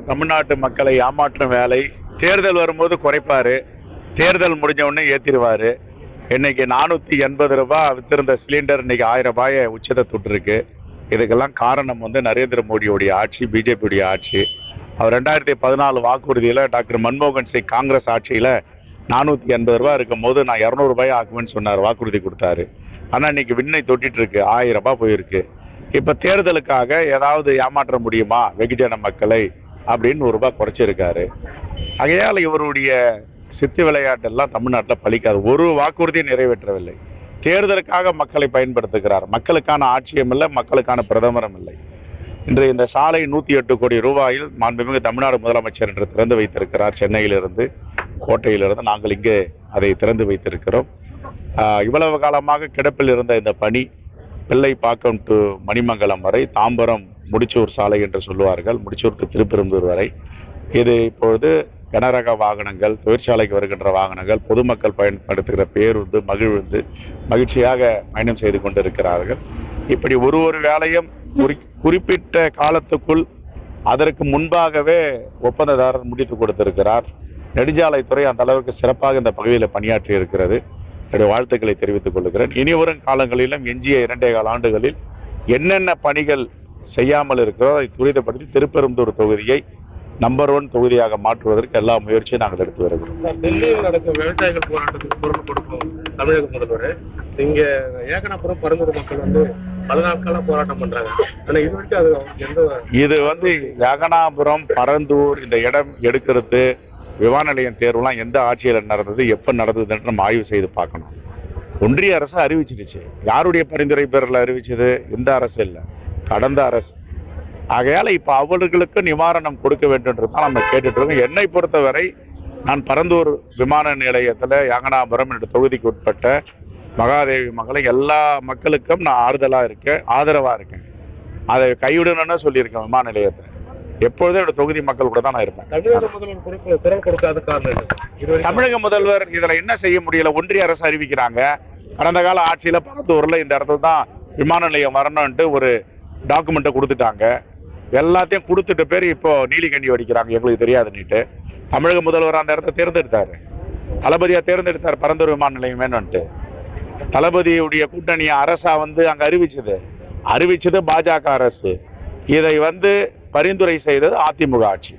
தமிழ்நாட்டு மக்களை ஏமாற்றும் வேலை. தேர்தல் வரும்போது குறைப்பாரு. தேர்தல் முடிஞ்ச உடனே ஏத்திடுவாரு. இன்னைக்கு நானூத்தி எண்பது ரூபாய் வித்திருந்த சிலிண்டர் இன்னைக்கு ஆயிரம் ரூபாயை உச்சத்தை தொட்டிருக்கு. இதுக்கெல்லாம் காரணம் வந்து நரேந்திர மோடியுடைய ஆட்சி பிஜேபியுடைய ஆட்சி. அவர் ரெண்டாயிரத்தி பதினாலு வாக்குறுதியில டாக்டர் மன்மோகன் சிங் காங்கிரஸ் ஆட்சியில நானூத்தி எண்பது ரூபாய் இருக்கும் போது நான் இரநூறு ரூபாய் ஆக்குவேன்னு சொன்னார் வாக்குறுதி கொடுத்தாரு. ஆனா இன்னைக்கு விண்ணை தொட்டிட்டு இருக்கு ஆயிரம் ரூபாய் போயிருக்கு. இப்ப தேர்தலுக்காக ஏதாவது ஏமாற்ற முடியுமா? வெகுஜன மக்களை அப்படின்னு ஒரு ரூபாய் குறைச்சிருக்காரு. ஆகையால் இவருடைய சித்து விளையாட்டெல்லாம் தமிழ்நாட்டில் பழிக்காது ஒரு வாக்குறுதியை நிறைவேற்றவில்லை. தேர்தலுக்காக மக்களை பயன்படுத்துகிறார். மக்களுக்கான ஆட்சியம் இல்லை மக்களுக்கான பிரதமரும் இல்லை. இன்று இந்த சாலை நூற்றி எட்டு கோடி ரூபாயில் மாண்புமிகு தமிழ்நாடு முதலமைச்சர் என்று திறந்து வைத்திருக்கிறார். சென்னையிலிருந்து கோட்டையிலிருந்து நாங்கள் இங்கே அதை திறந்து வைத்திருக்கிறோம். இவ்வளவு காலமாக கிடப்பில் இருந்த இந்த பணி பிள்ளைப்பாக்கம் டு மணிமங்கலம் வரை தாம்பரம் முடிச்சூர் சாலை என்று சொல்லுவார்கள். முடிச்சூருக்கு திருப்பெரும்பூர் வரை. இது இப்பொழுது கனரக வாகனங்கள் தொழிற்சாலைக்கு வருகின்ற வாகனங்கள் பொதுமக்கள் பயன்படுத்துகிற பேருந்து மகிழ்ந்து மகிழ்ச்சியாக பயணம் செய்து கொண்டிருக்கிறார்கள். இப்படி ஒரு ஒரு வேலையும் குறி- குறிப்பிட்ட காலத்துக்குள் அதற்கு முன்பாகவே ஒப்பந்ததாரர் முடித்து கொடுத்திருக்கிறார். நெடுஞ்சாலைத்துறை அந்த அளவுக்கு சிறப்பாக இந்த பகுதியில் பணியாற்றி இருக்கிறது. என்னுடைய வாழ்த்துக்களை தெரிவித்துக் கொள்கிறேன். இனி வரும் காலங்களிலும் எஞ்சிய இரண்டே கால ஆண்டுகளில் என்னென்ன பணிகள் செய்யாமல் இருக்கிறதோ அதை துரிதப்படுத்தி திருப்பெரும்புதூர் தொகுதியை நம்பர் ஒன் தொகுதியாக மாற்றுவதற்கு எல்லா முயற்சியும் நாங்கள் எடுத்து வருகிறோம். டெல்லியில் நடக்கும் விவசாயிகள் போராட்டத்துக்கு குரல் கொடுக்கும் தமிழக முதல்வர். இங்க ஏகனாபுரம் பரந்தூர் மக்கள் வந்து பல நாட்களா போராட்டம் பண்றாங்க. ஆனா இது வரைக்கும் அது அவங்களுக்கு எந்த இது வந்து யகனாபுரம் பரந்தூர் இந்த இடம் எடுக்கிறது விமான நிலையம் தேர்வுலாம் எந்த ஆட்சியில் நடந்தது எப்போ நடந்ததுன்னு நம்ம ஆய்வு செய்து பார்க்கணும். ஒன்றிய அரசு அறிவிச்சிருச்சு. யாருடைய பரிந்துரை பேரில் அறிவிச்சது? இந்த அரசு இல்லை. கடந்த அரசு. ஆகையால இப்ப அவர்களுக்கு நிவாரணம் கொடுக்க வேண்டும்ன்றது தான் நம்ம கேட்டுட்டு இருக்கோம். என்னை பொறுத்தவரை நான் பரந்தூர் விமான நிலையத்துல யாங்கனாபுரம் என்ற தொகுதிக்கு உட்பட்ட மகாதேவி மகளை எல்லா மக்களுக்கும் நான் ஆறுதலா இருக்கேன் ஆதரவா இருக்கேன். அதை கைவிடணும்னு சொல்லியிருக்கேன் விமான நிலையத்தை எப்பொழுதும் என்னோட தொகுதி மக்கள் கூட தான் நான் இருப்பேன். தமிழக முதல்வர் இதுல என்ன செய்ய முடியல? ஒன்றிய அரசு அறிவிக்கிறாங்க. கடந்த கால ஆட்சியில பரந்தூர்ல இந்த இடத்துல தான் விமான நிலையம் வரணும்ட்டு ஒரு டாக்குமெண்ட்டை கொடுத்துட்டாங்க. எல்லாத்தையும் கொடுத்துட்டு பேர் இப்போ நீலிகண்டி வடிக்கிறாங்க. எங்களுக்கு தெரியாதுன்னுட்டு. தமிழக முதல்வர் அந்த இடத்த தேர்ந்தெடுத்தார். தளபதியாக தேர்ந்தெடுத்தார் பரந்தூர் விமான நிலையம் வேணும்ட்டு தளபதியுடைய கூட்டணியை அரசா வந்து அங்கே அறிவிச்சது. அறிவிச்சது பாஜக அரசு. இதை வந்து பரிந்துரை செய்தது அதிமுக ஆட்சி.